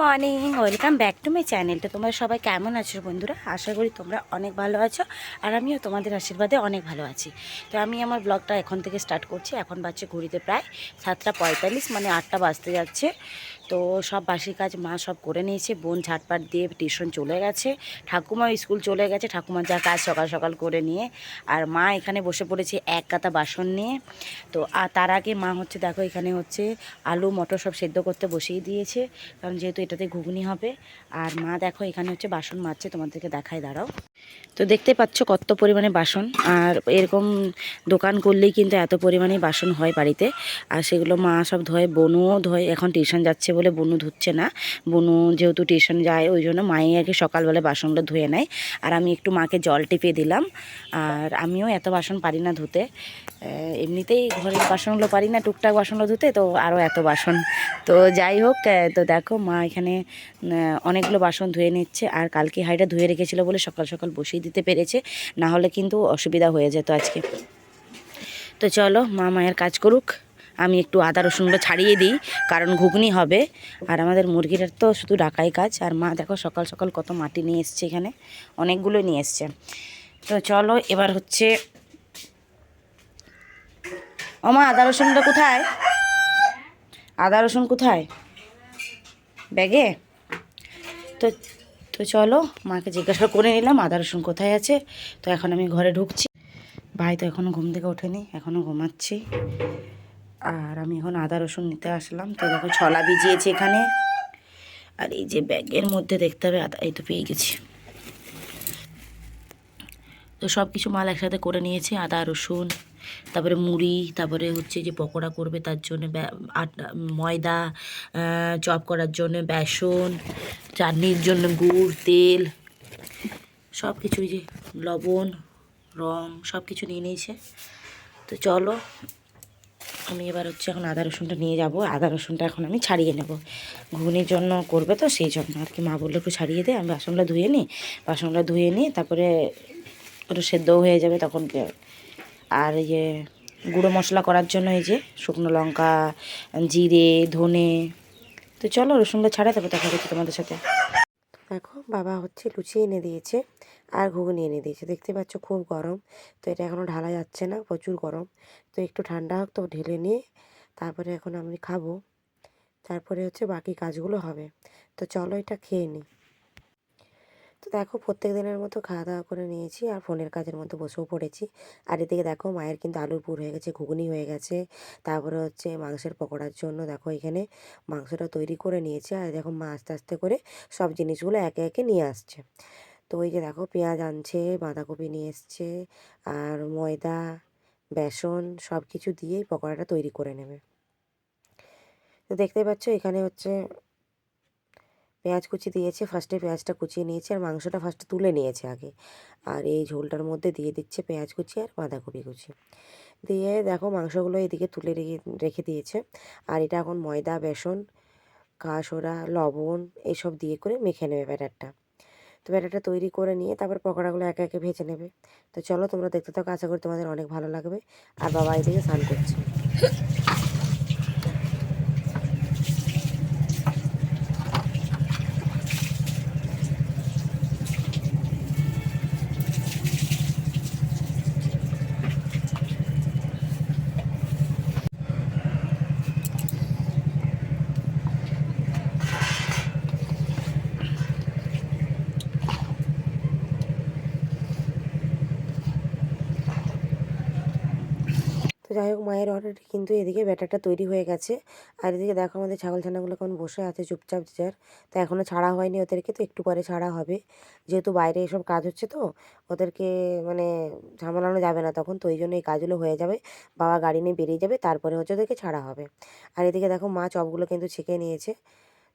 Morning welcome back to my channel তোমরা সবাই কেমন আছো বন্ধুরা? আশা করি তোমরা অনেক ভালো আছো আর আমিও তোমাদের আশীর্বাদে অনেক ভালো আছি। তো আমি আমার ব্লগটা এখন থেকে স্টার্ট করছি। এখন বাজছে ঘড়িতে প্রায় সাতটা পঁয়তাল্লিশ মানে আটটা বাজতে যাচ্ছে। তো সব বাসি কাজ মা সব করে নিয়েছে। বোন ঝাটপাট দিয়ে টিউশন চলে গেছে। ঠাকুমাও স্কুল চলে গেছে। ঠাকুমার যা কাজ সকাল সকাল করে নিয়ে আর মা এখানে বসে পড়েছে এক কাতা বাসন নিয়ে। তো আর তার আগে মা হচ্ছে দেখো এখানে হচ্ছে আলু, মটর সব সেদ্ধ করতে বসিয়ে দিয়েছে। কারণ যেহেতু এটাতে ঘুগনি হবে। আর মা দেখো এখানে হচ্ছে বাসন মাজছে। তোমাদেরকে দেখায় দাঁড়াও। তো দেখতে পাচ্ছ কত পরিমাণে বাসন। আর এরকম দোকান করলেই কিন্তু এত পরিমাণে বাসন হয় বাড়িতে। আর সেগুলো মা সব ধোয়, বনুও ধোয়। এখন টিউশন যাচ্ছে বলে বনু ধুচ্ছে না। বনু যেহেতু টিউশন যায়, ওই জন্য মায়ে আগে সকালবেলা বাসনগুলো ধুয়ে নেয়। আর আমি একটু মাকে জল টিপে দিলাম। আর আমিও এত বাসন পারি না ধুতে। এমনিতেই ঘরের বাসনগুলো পারি না, টুকটাক বাসনগুলো ধুতে, তো আরও এত বাসন। তো যাই হোক তো দেখো মা এখানে অনেকগুলো বাসন ধুয়ে নিচ্ছে, আর কালকে হাইটা ধুয়ে রেখেছিল বলে সকাল সকাল বসিয়ে দিতে পেরেছে, না হলে কিন্তু অসুবিধা হয়ে যেত আজকে। তো চলো, মা মায়ের কাজ করুক, আমি একটু আদা রসুনগুলো ছাড়িয়ে দিই, কারণ ঘুগনি হবে, আর আমাদের মুরগিটার তো শুধু ডাকাই কাজ, আর মা দেখো সকাল সকাল কত মাটি নিয়ে এসছে এখানে, অনেকগুলো নিয়ে এসছে। তো চলো, এবার হচ্ছে ও মা আদা রসুনটা কোথায়? আদা রসুন কোথায়? ব্যাগে? তো তো চলো, মাকে জিজ্ঞাসা করে নিলাম আদা রসুন কোথায় আছে। তো এখন আমি ঘরে ঢুকছি। ভাই তো এখনও ঘুম থেকে ওঠেনি এখনও ঘুমাচ্ছি। আর আমি এখন আদা রসুন নিতে আসলাম। তো দেখো, ছলা ভিজিয়েছি এখানে। আর এই যে ব্যাগের মধ্যে দেখতে হবে, আদা এই তো পেয়ে গেছি। তো সব কিছু মাল একসাথে করে নিয়েছি, আদা, রসুন। তারপরে মুড়ি, তারপরে হচ্ছে যে পকোড়া করবে তার জন্য আটা, ময়দা চপ করার জন্য বেসন, চাটনির জন্য গুড়, তেল সব কিছুই যে লবণ, রং সব কিছু নিয়ে নিয়েছে। তো চলো, আমি এবার হচ্ছে এখন আদা রসুনটা নিয়ে যাব। আদা রসুনটা এখন আমি ছাড়িয়ে নেব। ঘুগনির জন্য করবে তো সেই জন্য। আর কি মা বলল একটু ছাড়িয়ে দে, আমি বাসনটা ধুয়ে নিই। বাসনটা ধুয়ে নিই তারপরে একটু সেদ্ধও হয়ে যাবে তখন আর যে গুঁড়ো মশলা করার জন্য এই যে শুকনো লঙ্কা, জিরে, ধনে। তো চলো রসুনটা ছাড়া, তারপর দেখা হচ্ছে তোমাদের সাথে। দেখো, বাবা হচ্ছে লুচি এনে দিয়েছে আর ঘুগনি এনে দিয়েছে। দেখতে পাচ্ছ খুব গরম। তো এটা এখনও ঢালা যাচ্ছে না, প্রচুর গরম। তো একটু ঠান্ডা হোক, তো ঢেলে নিয়ে তারপরে এখন আমি খাব। তারপরে হচ্ছে বাকি কাজগুলো হবে। তো চলো এটা খেয়ে নিই তো দেখো প্রত্যেক দিনের মতো খাওয়া দাওয়া করে নিয়েছি আর ফোনের কাজের মধ্যে বসেও পড়েছি। আর এদিকে দেখো মায়ের কিন্তু আলুর পুর হয়ে গেছে, ঘুগনি হয়ে গেছে। তারপরে হচ্ছে মাংসের পকোড়ার জন্য দেখো এখানে মাংসটা তৈরি করে নিয়েছে। আর দেখো মা আস্তে আস্তে করে সব জিনিসগুলো একে একে নিয়ে আসছে। তো ওই যে দেখো পেঁয়াজ আনছে, বাঁধাকপি নিয়ে এসছে, আর ময়দা, বেসন সব কিছু দিয়েই পকোড়াটা তৈরি করে নেবে। তো দেখতে পাচ্ছ এখানে হচ্ছে পেঁয়াজ কুচি দিয়েছে ফার্স্টে পেঁয়াজটা কুচিয়ে নিয়েছে আর মাংসটা ফার্স্টে তুলে নিয়েছে আগে। আর এই ঝোলটার মধ্যে দিয়ে দিচ্ছে পেঁয়াজ কুচি আর বাঁধাকপি কুচি। দিয়ে দেখো মাংসগুলো এদিকে তুলে রেখে রেখে দিয়েছে। আর এটা এখন ময়দা, বেসন, কাসোরা, লবণ এইসব দিয়ে করে মেখে নেবে ব্যাটারটা। তো ব্যাটারটা তৈরি করে নিয়ে তারপর পকোড়াগুলো একে একে ভেজে নেবে। তো চলো তোমরা দেখতে থাকো, আশা করি তোমাদের অনেক ভালো লাগবে। আর বাবা এদিকে স্নান করছে। যাই হোক, মায়ের অর্ডার কিন্তু এদিকে ব্যাটারটা তৈরি হয়ে গেছে। আর এদিকে দেখো আমাদের ছাগল ছানাগুলো কেমন বসে আছে চুপচাপ যার। তো এখনও ছাড়া হয়নি ওদেরকে, তো একটু পরে ছাড়া হবে। যেহেতু বাইরে এসব কাজ হচ্ছে তো, ওদেরকে মানে সামলানো যাবে না তখন, তো ওই জন্য এই কাজগুলো হয়ে যাবে। বাবা গাড়ি নিয়ে বেরিয়ে যাবে, তারপরে হচ্ছে ওদেরকে ছাড়া হবে। আর এদিকে দেখো মা চপগুলো কিন্তু ছেঁকে নিয়েছে।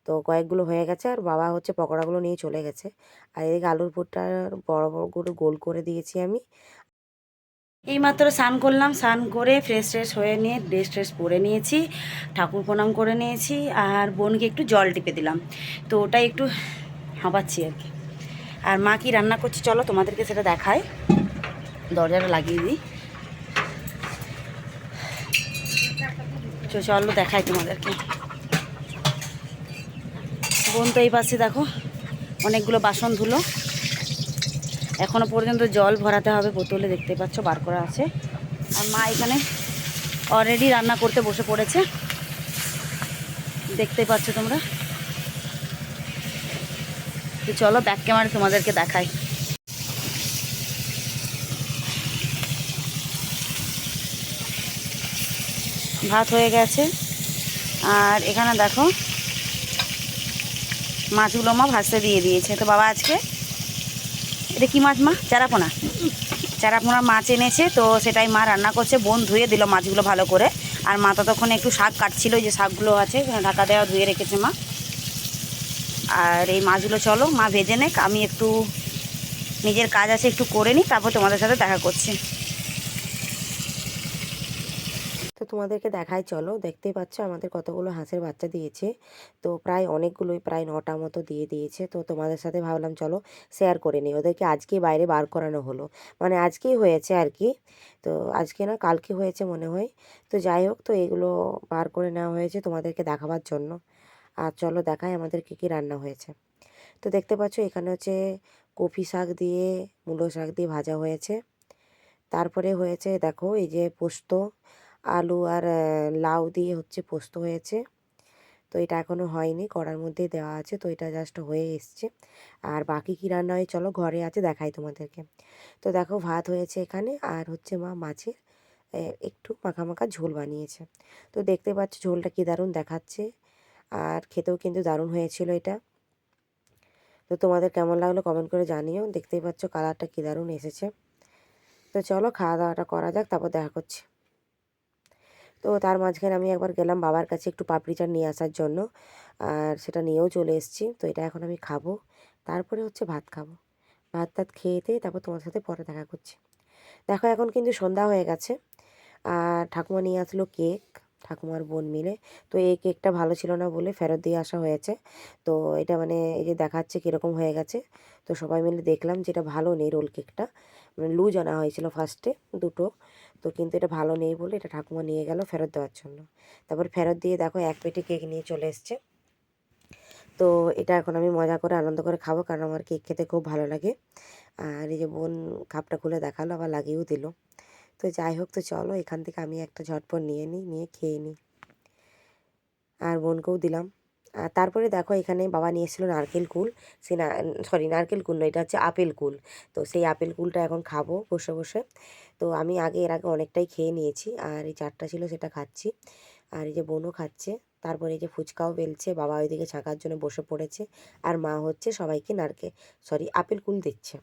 তো কয়েকগুলো হয়ে গেছে আর বাবা হচ্ছে পকোড়াগুলো নিয়ে চলে গেছে। আর এদিকে আলুর পুরটা বড় বড় গোল করে দিয়েছি আমি। এইমাত্র স্নান করলাম, স্নান করে ফ্রেশ ট্রেশ হয়ে নিয়ে ড্রেস ট্রেস পরে নিয়েছি, ঠাকুর প্রণাম করে নিয়েছি আর বোনকে একটু জল টিপে দিলাম। তো ওটাই একটু হাঁপাচ্ছি আর কি। আর মা কি রান্না করছি চলো তোমাদেরকে সেটা দেখায় দরজাটা লাগিয়ে দিই। চলো দেখাই তোমাদেরকে। বোন তো এই পাশে দেখো, অনেকগুলো বাসন ধুলো। এখনও পর্যন্ত জল ভরাতে হবে, বোতলে দেখতে পাচ্ছ, বার করা আছে। আর মা এখানে অলরেডি রান্না করতে বসে পড়েছে। দেখতে পাচ্ছ তোমরা? তো চলো ব্যাক ক্যামেরা তোমাদেরকে দেখাই। ভাত হয়ে গেছে। আর এখানে দেখো, মাছগুলো মা ভাজতে দিয়ে দিয়েছে। তো বাবা আজকে এটা কি মাছ, মা? চারাপোনা। চারাপোনা মাছ এনেছে, তো সেটাই মা রান্না করছে। বোন ধুয়ে দিল মাছগুলো ভালো করে। আর মা তখন একটু শাক কাটছিল যে শাকগুলো আছে, ঢাকা দেওয়া ধুয়ে রেখেছে মা। আর এই মাছগুলো চলো, মা ভেজে নেক, আমি একটু নিজের কাজ আছে, একটু করে নিই, তারপর তোমাদের সাথে দেখা করছি তো তোমাদেরকে দেখাই, চলো। দেখতেই পাচ্ছ আমাদের কতগুলো হাঁসের বাচ্চা দিয়েছে। তো প্রায় অনেকগুলোই, প্রায় নটা মতো দিয়ে দিয়েছে। তো তোমাদের সাথে ভাবলাম, চলো শেয়ার করে নিই। ওদেরকে আজকে বাইরে বার করানো হলো। মানে আজকেই হয়েছে আর কি। তো আজকে না, কালকে হয়েছে মনে হয়। তো যাই হোক, তো এগুলো বার করে নেওয়া হয়েছে তোমাদেরকে দেখাবার জন্য। আর চলো দেখাই আমাদের কী কী রান্না হয়েছে। তো দেখতে পাচ্ছ, এখানে হচ্ছে কপি শাক দিয়ে, মূলো শাক দিয়ে ভাজা হয়েছে। তারপরে হয়েছে, দেখো, এই যে পোস্ত আলু আর লাউ দিয়ে হচ্ছে পোস্ত হয়েছে। তো এটা এখনও হয়নি, কড়ার মধ্যেই দেওয়া আছে। তো এটা জাস্ট হয়ে এসছে। আর বাকি কী রান্না হয় চলো ঘরে আছে, দেখাই তোমাদেরকে। তো দেখো ভাত হয়েছে এখানে আর হচ্ছে মা মাছের একটু মাখা মাখা ঝোল বানিয়েছে। তো দেখতে পাচ্ছ ঝোলটা কী দারুণ দেখাচ্ছে। আর খেতেও কিন্তু দারুণ হয়েছিল এটা। তো তোমাদের কেমন লাগল কমেন্ট করে জানিও। দেখতেই পাচ্ছ কালারটা কী দারুণ এসেছে। তো চলো খাওয়া দাওয়াটা করা যাক, তারপর দেখা করছি। তো তার মাঝখানে আমি একবার গেলাম বাবার কাছে একটু পাপড়ি নিয়ে আসার জন্য। আর সেটা নিয়েও চলে এসেছি। তো এটা এখন আমি খাব। তারপরে হচ্ছে ভাত খাব। ভাত টাত খেয়েতে তারপর তোমার সাথে পরে দেখা করছি। দেখো এখন কিন্তু সন্ধ্যা হয়ে গেছে। আর ঠাকুমা নিয়ে আসলো কেক। ঠাকুমার বোন মিলে। তো এই কেকটা ভালো ছিল না বলে ফেরত দিয়ে আসা হয়েছে। তো এটা মানে এই যে দেখাচ্ছে কীরকম হয়ে গেছে। তো সবাই মিলে দেখলাম যে এটা ভালো নেই রোল কেকটা। মানে লুজ আনা হয়েছিল ফার্স্টে দুটো। তো কিন্তু এটা ভালো নেই বলে এটা ঠাকুমা নিয়ে গেল ফেরত দেওয়ার জন্য। তারপর ফেরত দিয়ে দেখো এক পেটি কেক নিয়ে চলে এসছে। তো এটা এখন আমি মজা করে আনন্দ করে খাব কারণ আমার কেক খেতে খুব ভালো লাগে। আর এই যে বোন খাপটা খুলে দেখাল, আবার লাগিয়েও দিল। তো যাই হোক, তো চলো এখান থেকে আমি একটা ঝটপট নিয়ে নিই, নিয়ে খেয়ে নিই। আর বোনকেও দিলাম। আর তারপরে দেখো এখানে বাবা নিয়ে এসেছিল নারকেল কুল। সেই না, সরি, নারকেল কুল নয়, এটা হচ্ছে আপেল কুল। তো সেই আপেল কুলটা এখন খাব বসে বসে। তো আমি আগে, এর আগে অনেকটাই খেয়ে নিয়েছি। আর এই চারটা ছিল, সেটা খাচ্ছি। আর এই যে বোনও খাচ্ছে। তারপরে এই যে ফুচকাও বেলছে। বাবা ওইদিকে ছাঁকার জন্য বসে পড়েছে। আর মা হচ্ছে সবাইকে নারকেল সরি, আপেল কুল দিচ্ছে।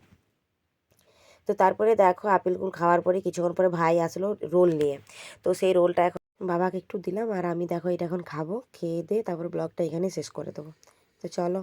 তো তারপরে দেখো আপেল কুল খাওয়ার পরে কিছুক্ষণ পরে ভাই আসলো রোল নিয়ে। তো সেই রোলটা এখন বাবাকে একটু দিলাম আর আমি দেখো এটা এখন খাব, খেয়ে দিয়ে তারপর ব্লগটা এখানে শেষ করে দেবো। তো চলো।